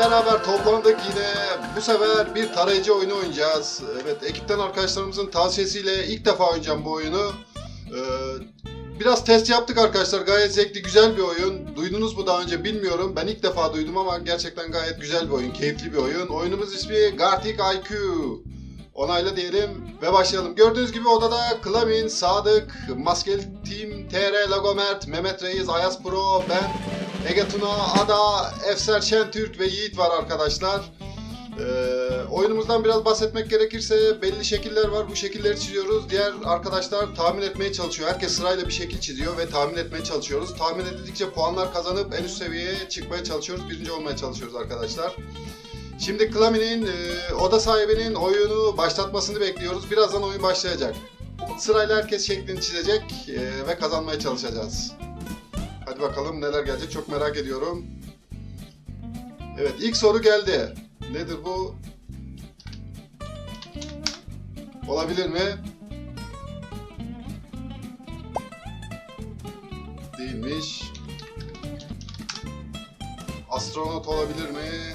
beraber toplandık yine. Bu sefer bir tarayıcı oyunu oynayacağız. Evet, ekipten arkadaşlarımızın tavsiyesiyle ilk defa oynayacağım bu oyunu. Ee, biraz test yaptık arkadaşlar. Gayet zevkli, güzel bir oyun. Duydunuz mu daha önce bilmiyorum. Ben ilk defa duydum ama gerçekten gayet güzel bir oyun, keyifli bir oyun. Oyunumuz ismi Gartic IQ. Onayla diyelim ve başlayalım. Gördüğünüz gibi odada Klamin, Sadık, Maskeli Team, TR, Lagomert, Mehmet Reis, Ayas Pro, ben, Ege Tuna, Ada, Efser Şentürk ve Yiğit var arkadaşlar. Ee, oyunumuzdan biraz bahsetmek gerekirse belli şekiller var. Bu şekilleri çiziyoruz. Diğer arkadaşlar tahmin etmeye çalışıyor. Herkes sırayla bir şekil çiziyor ve tahmin etmeye çalışıyoruz. Tahmin edildikçe puanlar kazanıp en üst seviyeye çıkmaya çalışıyoruz. Birinci olmaya çalışıyoruz arkadaşlar. Şimdi Klami'nin e, oda sahibinin oyunu başlatmasını bekliyoruz. Birazdan oyun başlayacak. Sırayla herkes şeklini çizecek e, ve kazanmaya çalışacağız. Hadi bakalım neler gelecek çok merak ediyorum. Evet ilk soru geldi. Nedir bu? Olabilir mi? Değilmiş. Astronot olabilir mi?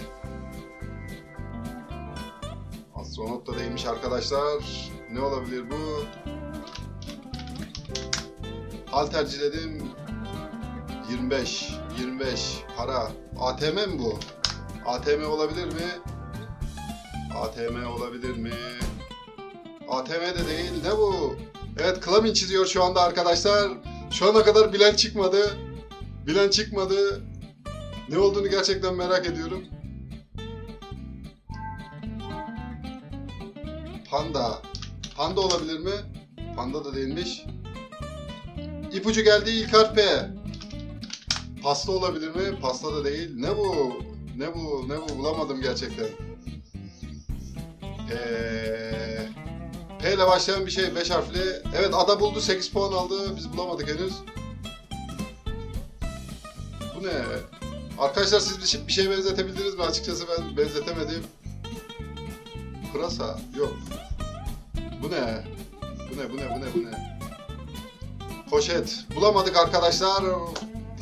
Astronot da değilmiş arkadaşlar. Ne olabilir bu? Halterciledim. 25. 25. Para. ATM mi bu? ATM olabilir mi? ATM olabilir mi? ATM de değil. Ne bu? Evet Klamin çiziyor şu anda arkadaşlar. Şu ana kadar bilen çıkmadı. Bilen çıkmadı. Ne olduğunu gerçekten merak ediyorum. Panda. Panda olabilir mi? Panda da değilmiş. İpucu geldi ilk harf P. Pasta olabilir mi? Pasta da değil. Ne bu? Ne bu? Ne bu? Bulamadım gerçekten. Ee, P ile başlayan bir şey 5 harfli. Evet ada buldu 8 puan aldı. Biz bulamadık henüz. Bu ne? Arkadaşlar siz bir şey, benzetebildiniz mi? Açıkçası ben benzetemedim. Pırasa. Yok. Bu ne? Bu ne? Bu ne? Bu ne? Bu ne? Poşet. Bulamadık arkadaşlar.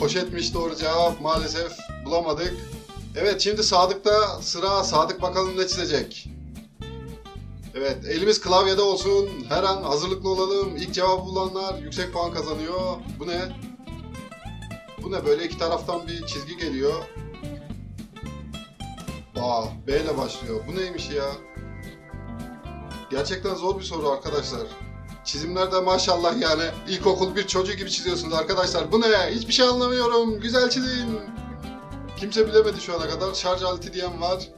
Poşetmiş doğru cevap. Maalesef bulamadık. Evet şimdi Sadık'ta sıra. Sadık bakalım ne çizecek. Evet elimiz klavyede olsun. Her an hazırlıklı olalım. İlk cevabı bulanlar yüksek puan kazanıyor. Bu ne? Bu ne? Böyle iki taraftan bir çizgi geliyor. Aa, B ile başlıyor. Bu neymiş ya? Gerçekten zor bir soru arkadaşlar. Çizimlerde maşallah yani ilkokul bir çocuğu gibi çiziyorsunuz arkadaşlar. Bu ne? Hiçbir şey anlamıyorum. Güzel çizin. Kimse bilemedi şu ana kadar. Şarj aleti diyen var.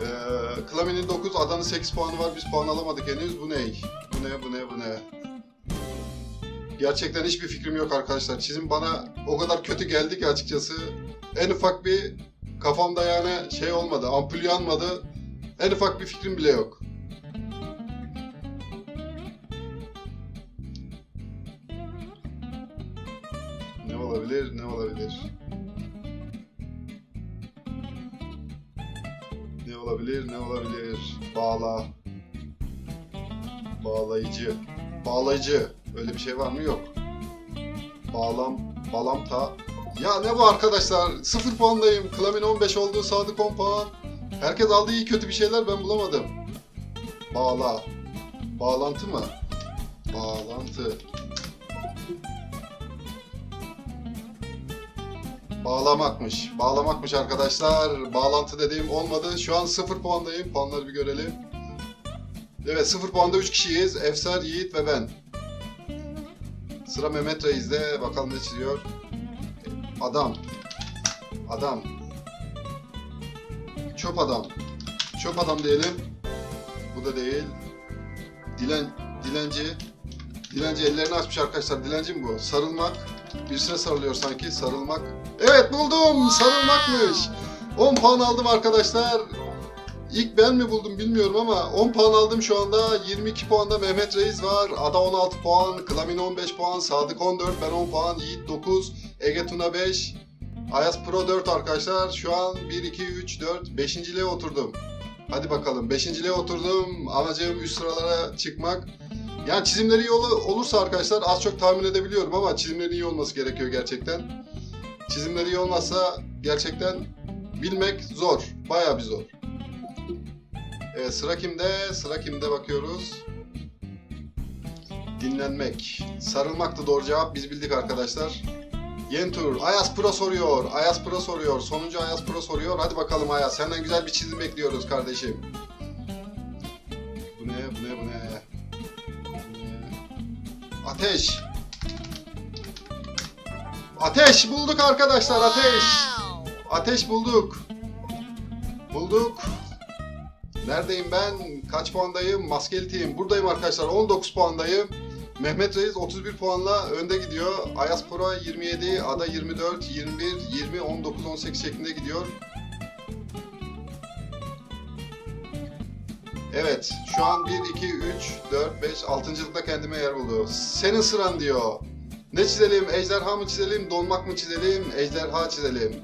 Ee, Klami'nin 9, Adan'ın 8 puanı var. Biz puan alamadık henüz. Bu ne? Bu ne? Bu ne? Bu ne? Gerçekten hiçbir fikrim yok arkadaşlar. Çizim bana o kadar kötü geldi ki açıkçası. En ufak bir kafamda yani şey olmadı. Ampul yanmadı. En ufak bir fikrim bile yok. Olabilir? Ne olabilir? Ne olabilir? Ne olabilir? Bağla. Bağlayıcı. Bağlayıcı. Öyle bir şey var mı? Yok. Bağlam. Bağlamta. Ya ne bu arkadaşlar? Sıfır puandayım. Klamin 15 oldu. Sadık 10 puan. Herkes aldı iyi kötü bir şeyler ben bulamadım. Bağla. Bağlantı mı? Bağlantı. Bağlamakmış. Bağlamakmış arkadaşlar. Bağlantı dediğim olmadı. Şu an 0 puandayım. Puanları bir görelim. Evet 0 puanda 3 kişiyiz. Efsar, Yiğit ve ben. Sıra Mehmet Reis'de. Bakalım ne çiziyor. Adam. Adam. Çöp adam. Çöp adam diyelim. Bu da değil. Dilen, dilenci. Dilenci ellerini açmış arkadaşlar. Dilenci mi bu? Sarılmak. Birisine sarılıyor sanki. Sarılmak. Evet buldum. Sarılmakmış. 10 puan aldım arkadaşlar. İlk ben mi buldum bilmiyorum ama 10 puan aldım şu anda. 22 puanda Mehmet Reis var. Ada 16 puan. Klamin 15 puan. Sadık 14. Ben 10 puan. Yiğit 9. Ege Tuna 5. Ayas Pro 4 arkadaşlar. Şu an 1, 2, 3, 4. 5. oturdum. Hadi bakalım. 5. oturdum. Amacım üst sıralara çıkmak. Yani çizimleri iyi ol- olursa arkadaşlar az çok tahmin edebiliyorum ama çizimleri iyi olması gerekiyor gerçekten. Çizimleri iyi olmazsa gerçekten bilmek zor. Bayağı bir zor. Evet sıra kimde? Sıra kimde bakıyoruz. Dinlenmek. Sarılmaktı doğru cevap. Biz bildik arkadaşlar. Yeni tur. Ayas Pro soruyor. Ayas Pro soruyor. Sonuncu Ayas Pro soruyor. Hadi bakalım Ayas. Senden güzel bir çizim bekliyoruz kardeşim. Ateş. Ateş bulduk arkadaşlar. Ateş. Ateş bulduk. Bulduk. Neredeyim ben? Kaç puandayım? Maskeli team. Buradayım arkadaşlar. 19 puandayım. Mehmet Reis 31 puanla önde gidiyor. Ayas Pro 27, Ada 24, 21, 20, 19, 18 şeklinde gidiyor. Evet, şu an 1, 2, 3, 4, 5, 6. kendime yer buldu. Senin sıran diyor. Ne çizelim? Ejderha mı çizelim? Donmak mı çizelim? Ejderha çizelim.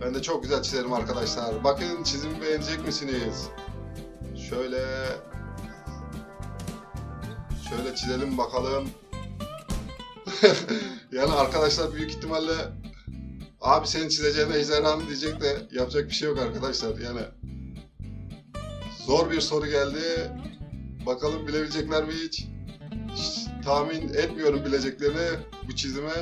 Ben de çok güzel çizerim arkadaşlar. Bakın çizimi beğenecek misiniz? Şöyle Şöyle çizelim bakalım. yani arkadaşlar büyük ihtimalle abi senin çizeceğin ejderha mı diyecek de yapacak bir şey yok arkadaşlar yani. Zor bir soru geldi. Bakalım bilebilecekler mi hiç? Hiç tahmin etmiyorum bileceklerini bu çizime.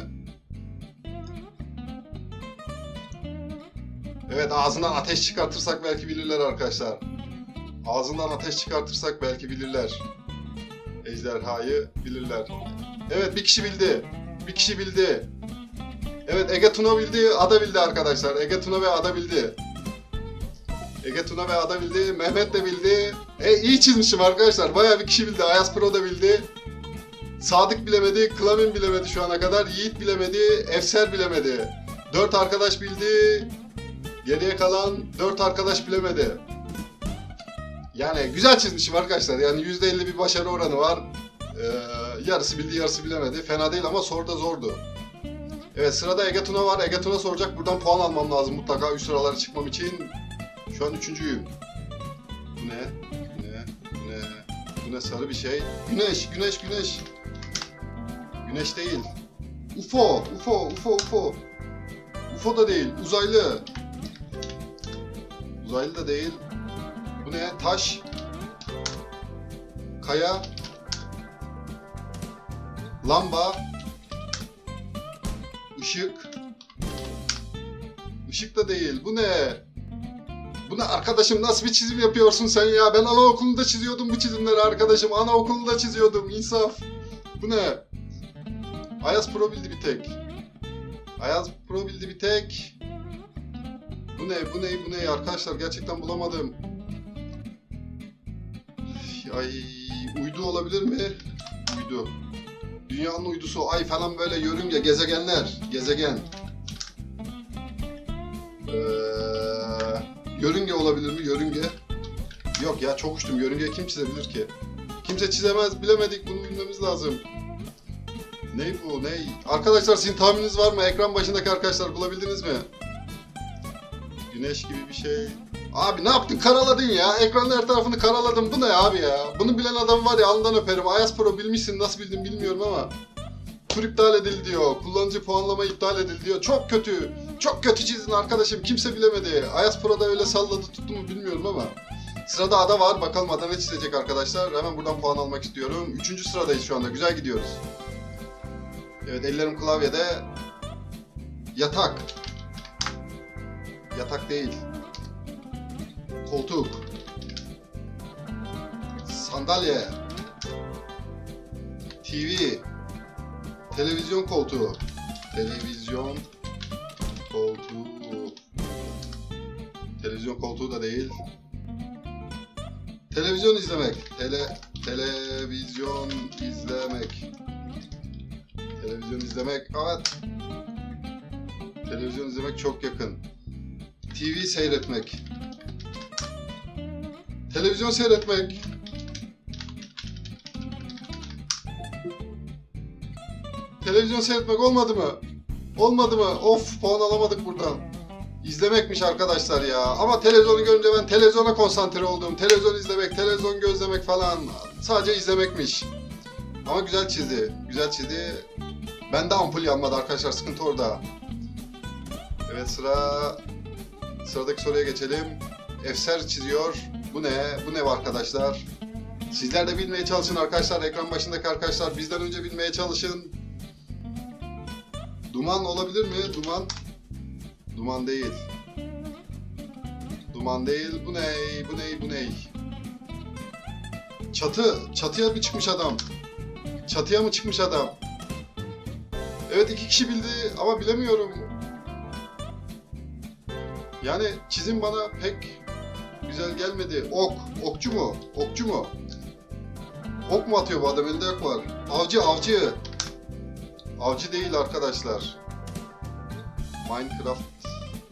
Evet ağzından ateş çıkartırsak belki bilirler arkadaşlar. Ağzından ateş çıkartırsak belki bilirler. Ejderhayı bilirler. Evet bir kişi bildi. Bir kişi bildi. Evet Ege Tuna bildi, Ada bildi arkadaşlar. Ege Tuna ve Ada bildi. Ege Tuna ve Ada bildi, Mehmet de bildi. E iyi çizmişim arkadaşlar. Bayağı bir kişi bildi. Ayas Pro da bildi. Sadık bilemedi, Klamin bilemedi şu ana kadar. Yiğit bilemedi, Efser bilemedi. Dört arkadaş bildi. Geriye kalan dört arkadaş bilemedi. Yani güzel çizmişim arkadaşlar. Yani %50 bir başarı oranı var. Ee, yarısı bildi, yarısı bilemedi. Fena değil ama soru da zordu. Evet sırada Ege Tuna var. Ege Tuna soracak. Buradan puan almam lazım mutlaka üst sıralara çıkmam için. Şu an üçüncüyüm. Bu ne? Bu ne? Bu ne? Bu ne sarı bir şey? Güneş, güneş, güneş. Güneş değil. UFO, UFO, UFO, UFO. UFO da değil, uzaylı. Uzaylı da değil. Bu ne? Taş. Kaya. Lamba. Işık. Işık da değil. Bu ne? Bu ne arkadaşım nasıl bir çizim yapıyorsun sen ya? Ben anaokulunda çiziyordum bu çizimleri arkadaşım. Anaokulunda çiziyordum. İnsaf. Bu ne? Ayaz Pro bildi bir tek. Ayaz Pro bildi bir tek. Bu ne? Bu ne? Bu ne arkadaşlar? Gerçekten bulamadım. Ay uydu olabilir mi? Uydu. Dünyanın uydusu, ay falan böyle yörünge, gezegenler. Gezegen. Ee, yörünge olabilir mi? Yörünge. Yok ya çok uçtum. Yörünge kim çizebilir ki? Kimse çizemez. Bilemedik. Bunu bilmemiz lazım. Ney bu? Ney? Arkadaşlar sizin tahmininiz var mı? Ekran başındaki arkadaşlar bulabildiniz mi? Güneş gibi bir şey. Abi ne yaptın? Karaladın ya. Ekranın her tarafını karaladın. Bu ne abi ya? Bunu bilen adam var ya alnından öperim. Ayas Pro bilmişsin. Nasıl bildin bilmiyorum ama. Tur iptal edildi diyor. Kullanıcı puanlama iptal edildi diyor. Çok kötü. Çok kötü çizdin arkadaşım. Kimse bilemedi. Ayas Pro'da öyle salladı tuttu mu bilmiyorum ama. Sırada Ada var. Bakalım Ada ne çizecek arkadaşlar. Hemen buradan puan almak istiyorum. Üçüncü sıradayız şu anda. Güzel gidiyoruz. Evet ellerim klavyede. Yatak. Yatak değil. Koltuk. Sandalye. TV. Televizyon koltuğu. Televizyon koltuğu. Televizyon koltuğu da değil. Televizyon izlemek. Tele televizyon izlemek. Televizyon izlemek. Evet. Televizyon izlemek çok yakın. TV seyretmek. Televizyon seyretmek. Televizyon seyretmek olmadı mı? Olmadı mı? Of puan alamadık buradan. İzlemekmiş arkadaşlar ya. Ama televizyonu görünce ben televizyona konsantre oldum. Televizyon izlemek, televizyon gözlemek falan. Sadece izlemekmiş. Ama güzel çizdi. Güzel çizdi. Bende ampul yanmadı arkadaşlar. Sıkıntı orada. Evet sıra sıradaki soruya geçelim. Efser çiziyor. Bu ne? Bu ne arkadaşlar? Sizler de bilmeye çalışın arkadaşlar. Ekran başındaki arkadaşlar bizden önce bilmeye çalışın. Duman olabilir mi? Duman. Duman değil. Duman değil. Bu ne? Bu ne? Bu ne? Çatı. Çatıya mı çıkmış adam? Çatıya mı çıkmış adam? Evet iki kişi bildi ama bilemiyorum. Yani çizim bana pek güzel gelmedi. Ok. Okçu mu? Okçu mu? Ok mu atıyor bu adam? Elinde ok var. Avcı, avcı. Avcı değil arkadaşlar. Minecraft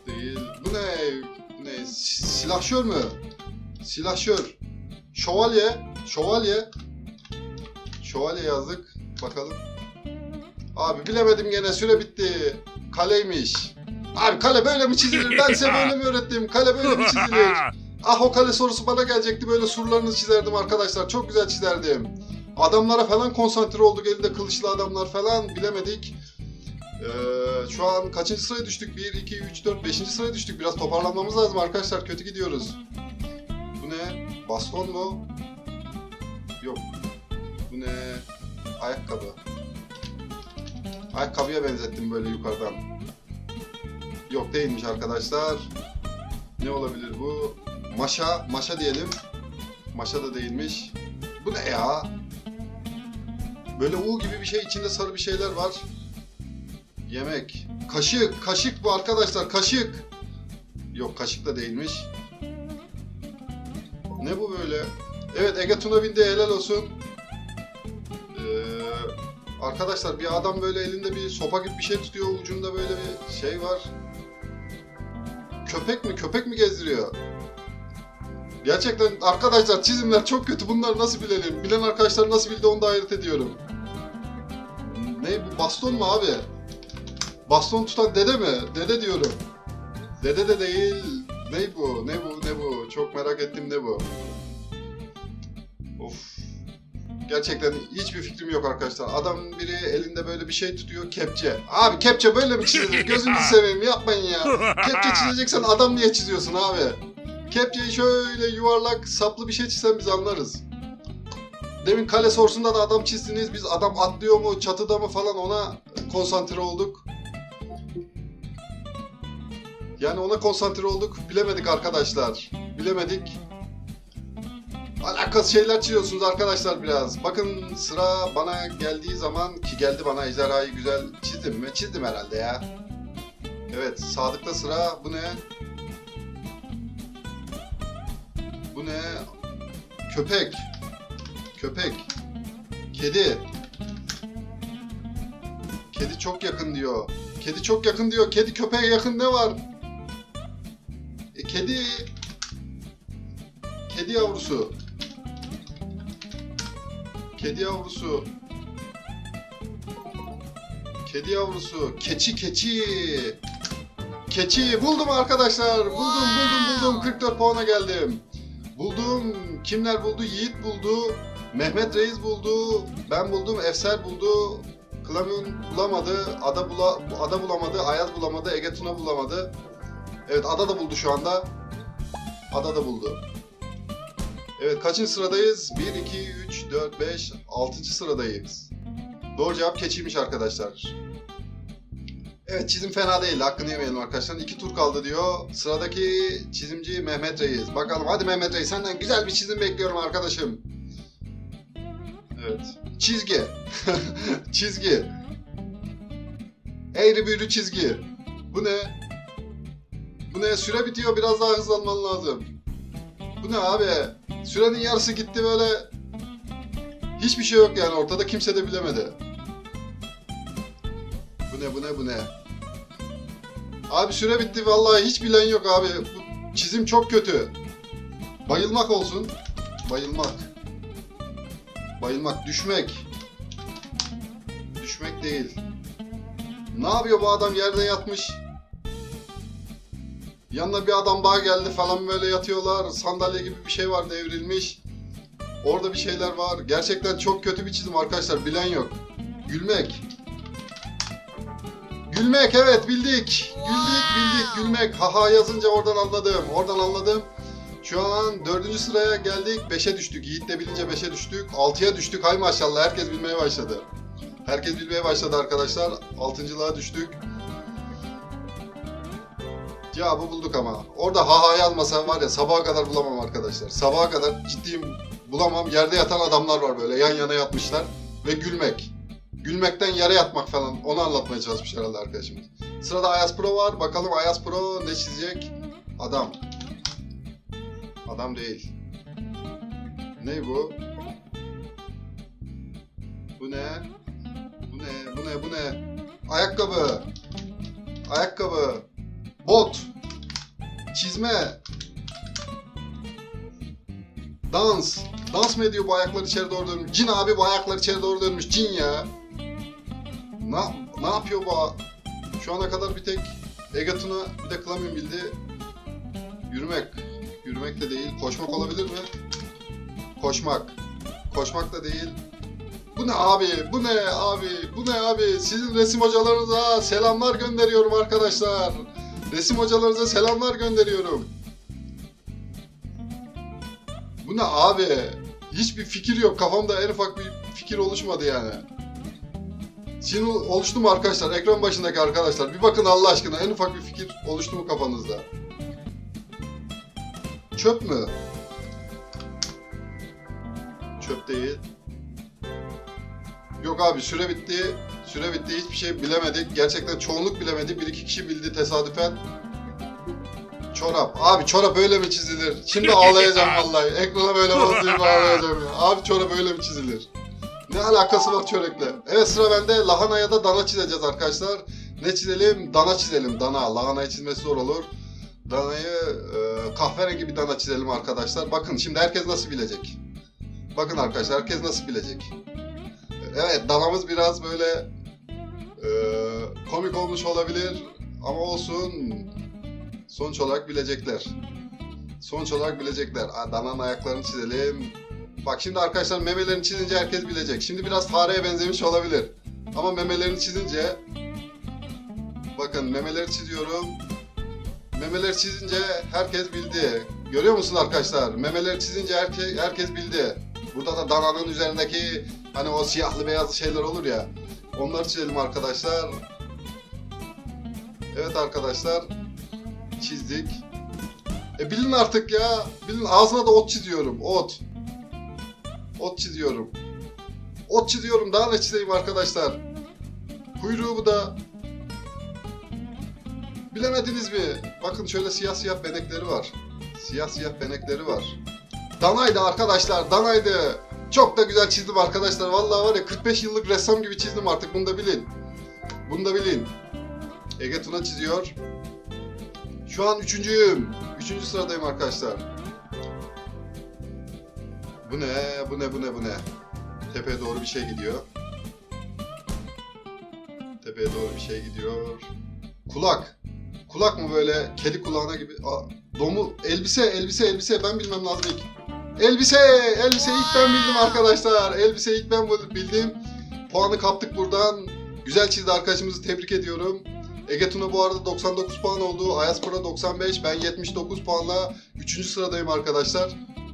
değil. Bu ne? Bu ne? Si- Silahşör mü? Silahşör. Şövalye. Şövalye. Şövalye yazdık. Bakalım. Abi bilemedim gene süre bitti. Kaleymiş. Abi kale böyle mi çizilir? Ben size böyle mi öğrettim? Kale böyle mi çizilir? Ah o kale sorusu bana gelecekti. Böyle surlarını çizerdim arkadaşlar. Çok güzel çizerdim. Adamlara falan konsantre olduk. Elinde kılıçlı adamlar falan bilemedik. Ee, şu an kaçıncı sıraya düştük? 1, 2, 3, 4, 5. sıraya düştük. Biraz toparlanmamız lazım arkadaşlar. Kötü gidiyoruz. Bu ne? Baston mu? Yok. Bu ne? Ayakkabı. Ayakkabıya benzettim böyle yukarıdan. Yok değilmiş arkadaşlar. Ne olabilir bu? Maşa, maşa diyelim. Maşa da değilmiş. Bu ne ya? Böyle U gibi bir şey içinde sarı bir şeyler var. Yemek. Kaşık, kaşık bu arkadaşlar, kaşık. Yok kaşık da değilmiş. Ne bu böyle? Evet Ege Tuna bindi helal olsun. Ee, arkadaşlar bir adam böyle elinde bir sopa gibi bir şey tutuyor. Ucunda böyle bir şey var. Köpek mi? Köpek mi gezdiriyor? Gerçekten arkadaşlar çizimler çok kötü. Bunları nasıl bilelim? Bilen arkadaşlar nasıl bildi onu da hayret ediyorum. Ne bu baston mu abi? Baston tutan dede mi? Dede diyorum. Dede de değil. Ne bu? Ne bu? Ne bu? Çok merak ettim ne bu? Of. Gerçekten hiçbir fikrim yok arkadaşlar. Adam biri elinde böyle bir şey tutuyor. Kepçe. Abi kepçe böyle mi çizilir? Gözünüzü seveyim yapmayın ya. Kepçe çizeceksen adam niye çiziyorsun abi? Kepçeyi şöyle yuvarlak saplı bir şey çizsen biz anlarız. Demin kale sorusunda da adam çizdiniz. Biz adam atlıyor mu, çatıda mı falan ona konsantre olduk. Yani ona konsantre olduk. Bilemedik arkadaşlar. Bilemedik. Alakasız şeyler çiziyorsunuz arkadaşlar biraz. Bakın sıra bana geldiği zaman ki geldi bana ejderhayı güzel çizdim mi? Çizdim herhalde ya. Evet Sadık'ta sıra bu ne? Bu ne? Köpek. Köpek. Kedi. Kedi çok yakın diyor. Kedi çok yakın diyor. Kedi köpeğe yakın ne var? E, kedi. Kedi yavrusu. Kedi yavrusu. Kedi yavrusu. Keçi keçi. Keçi buldum arkadaşlar. Buldum buldum buldum. 44 puana geldim. Buldum. Kimler buldu? Yiğit buldu. Mehmet Reis buldu. Ben buldum. Efser buldu. Klamyon bulamadı. Ada, bula, Ada bulamadı. Ayaz bulamadı. Ege Tuna bulamadı. Evet Ada da buldu şu anda. Ada da buldu. Evet kaçıncı sıradayız? 1, 2, 3, 4, 5, 6. sıradayız. Doğru cevap keçiymiş arkadaşlar. Evet çizim fena değil. Hakkını yemeyelim arkadaşlar. İki tur kaldı diyor. Sıradaki çizimci Mehmet Reis. Bakalım hadi Mehmet Reis senden güzel bir çizim bekliyorum arkadaşım. Evet. Çizgi. çizgi. Eğri büğrü çizgi. Bu ne? Bu ne? Süre bitiyor. Biraz daha hızlanman lazım. Bu ne abi? Sürenin yarısı gitti böyle. Hiçbir şey yok yani ortada. Kimse de bilemedi. Bu ne bu ne bu ne? Abi süre bitti vallahi hiç bilen yok abi. Bu çizim çok kötü. Bayılmak olsun. Bayılmak. Bayılmak, düşmek. Düşmek değil. Ne yapıyor bu adam yerde yatmış? Yanına bir adam daha geldi falan böyle yatıyorlar. Sandalye gibi bir şey var devrilmiş. Orada bir şeyler var. Gerçekten çok kötü bir çizim arkadaşlar. Bilen yok. Gülmek. Gülmek evet bildik. Güldük bildik gülmek. Haha yazınca oradan anladım. Oradan anladım. Şu an dördüncü sıraya geldik. Beşe düştük. Yiğit de bilince beşe düştük. Altıya düştük. Hay maşallah herkes bilmeye başladı. Herkes bilmeye başladı arkadaşlar. Altıncılığa düştük. Cevabı bulduk ama. Orada haha yazmasam var ya sabaha kadar bulamam arkadaşlar. Sabaha kadar ciddiyim bulamam. Yerde yatan adamlar var böyle yan yana yatmışlar. Ve gülmek. Gülmekten yere yatmak falan. Onu anlatmaya çalışmış herhalde arkadaşımız. Sırada Ayas Pro var. Bakalım Ayas Pro ne çizecek? Adam. Adam değil. Ne bu? Bu ne? Bu ne? Bu ne? Bu ne? Ayakkabı. Ayakkabı. Bot. Çizme. Dans. Dans mı ediyor bu ayaklar içeri doğru dönmüş? Cin abi bu ayaklar içeri doğru dönmüş. Cin ya. Ne, ne yapıyor bu? Şu ana kadar bir tek Egatuna bir de Klamin bildi. Yürümek. Yürümek de değil. Koşmak olabilir mi? Koşmak. Koşmak da değil. Bu ne abi? Bu ne abi? Bu ne abi? Sizin resim hocalarınıza selamlar gönderiyorum arkadaşlar. Resim hocalarınıza selamlar gönderiyorum. Bu ne abi? Hiçbir fikir yok. Kafamda en ufak bir fikir oluşmadı yani. Şimdi oluştu mu arkadaşlar? Ekran başındaki arkadaşlar. Bir bakın Allah aşkına. En ufak bir fikir oluştu mu kafanızda? Çöp mü? Çöp değil. Yok abi süre bitti. Süre bitti. Hiçbir şey bilemedik. Gerçekten çoğunluk bilemedi. Bir iki kişi bildi tesadüfen. Çorap. Abi çorap öyle mi çizilir? Şimdi ağlayacağım vallahi. Ekrana böyle basayım ağlayacağım ya. Abi çorap öyle mi çizilir? Ne alakası var çörekle? Evet sıra bende. Lahana ya da dana çizeceğiz arkadaşlar. Ne çizelim? Dana çizelim. Dana. Lahanayı çizmesi zor olur. Danayı e, kahverengi bir dana çizelim arkadaşlar. Bakın şimdi herkes nasıl bilecek? Bakın arkadaşlar herkes nasıl bilecek? Evet danamız biraz böyle e, komik olmuş olabilir ama olsun. Sonuç olarak bilecekler. Sonuç olarak bilecekler. Dananın ayaklarını çizelim. Bak şimdi arkadaşlar memelerini çizince herkes bilecek. Şimdi biraz fareye benzemiş olabilir. Ama memelerini çizince bakın memeleri çiziyorum. Memeleri çizince herkes bildi. Görüyor musun arkadaşlar? Memeleri çizince herkes, herkes bildi. Burada da dananın üzerindeki hani o siyahlı beyazlı şeyler olur ya. Onları çizelim arkadaşlar. Evet arkadaşlar. Çizdik. E bilin artık ya. Bilin ağzına da ot çiziyorum. Ot. Ot çiziyorum. Ot çiziyorum. Daha ne çizeyim arkadaşlar? Kuyruğu da. Bilemediniz mi? Bakın şöyle siyah siyah benekleri var. Siyah siyah benekleri var. Danaydı arkadaşlar. Danaydı. Çok da güzel çizdim arkadaşlar. Vallahi var ya 45 yıllık ressam gibi çizdim artık. Bunu da bilin. Bunu da bilin. Ege Tuna çiziyor. Şu an üçüncüyüm. Üçüncü sıradayım arkadaşlar. Bu ne? Bu ne? Bu ne? Bu ne? Tepeye doğru bir şey gidiyor. Tepeye doğru bir şey gidiyor. Kulak. Kulak mı böyle kedi kulağına gibi? Aa, domu elbise elbise elbise ben bilmem lazım ilk. Elbise elbise ilk ben bildim arkadaşlar. Elbise ilk ben bildim. Puanı kaptık buradan. Güzel çizdi arkadaşımızı tebrik ediyorum. Ege Tuna bu arada 99 puan oldu. Ayas Pro 95. Ben 79 puanla 3. sıradayım arkadaşlar.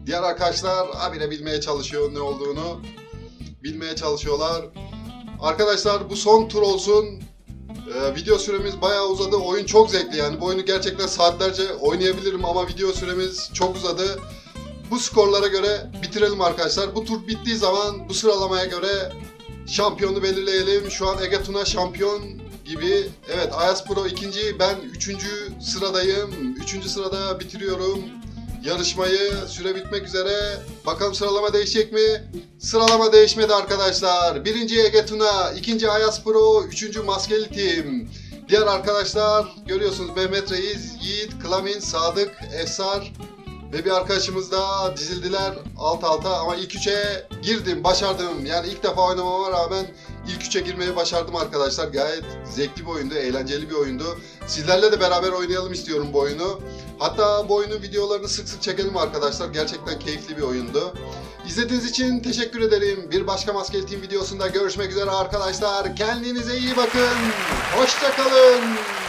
Diğer arkadaşlar abine bilmeye çalışıyor ne olduğunu. Bilmeye çalışıyorlar. Arkadaşlar bu son tur olsun. Ee, video süremiz bayağı uzadı. Oyun çok zevkli yani. Bu oyunu gerçekten saatlerce oynayabilirim ama video süremiz çok uzadı. Bu skorlara göre bitirelim arkadaşlar. Bu tur bittiği zaman bu sıralamaya göre şampiyonu belirleyelim. Şu an Ege Tuna şampiyon gibi. Evet Ayas Pro ikinci, ben üçüncü sıradayım. Üçüncü sırada bitiriyorum yarışmayı. Süre bitmek üzere. Bakalım sıralama değişecek mi? Sıralama değişmedi arkadaşlar. Birinci Ege Tuna, ikinci Ayas Pro, üçüncü Maskeli Team. Diğer arkadaşlar görüyorsunuz Mehmet Reis, Yiğit, Klamin, Sadık, Efsar, Ve bir arkadaşımız da dizildiler alt alta ama ilk üçe girdim, başardım. Yani ilk defa oynamama rağmen ilk üçe girmeyi başardım arkadaşlar. Gayet zevkli bir oyundu, eğlenceli bir oyundu. Sizlerle de beraber oynayalım istiyorum bu oyunu. Hatta bu oyunun videolarını sık sık çekelim arkadaşlar. Gerçekten keyifli bir oyundu. İzlediğiniz için teşekkür ederim. Bir başka Maskeli Team videosunda görüşmek üzere arkadaşlar. Kendinize iyi bakın. Hoşçakalın.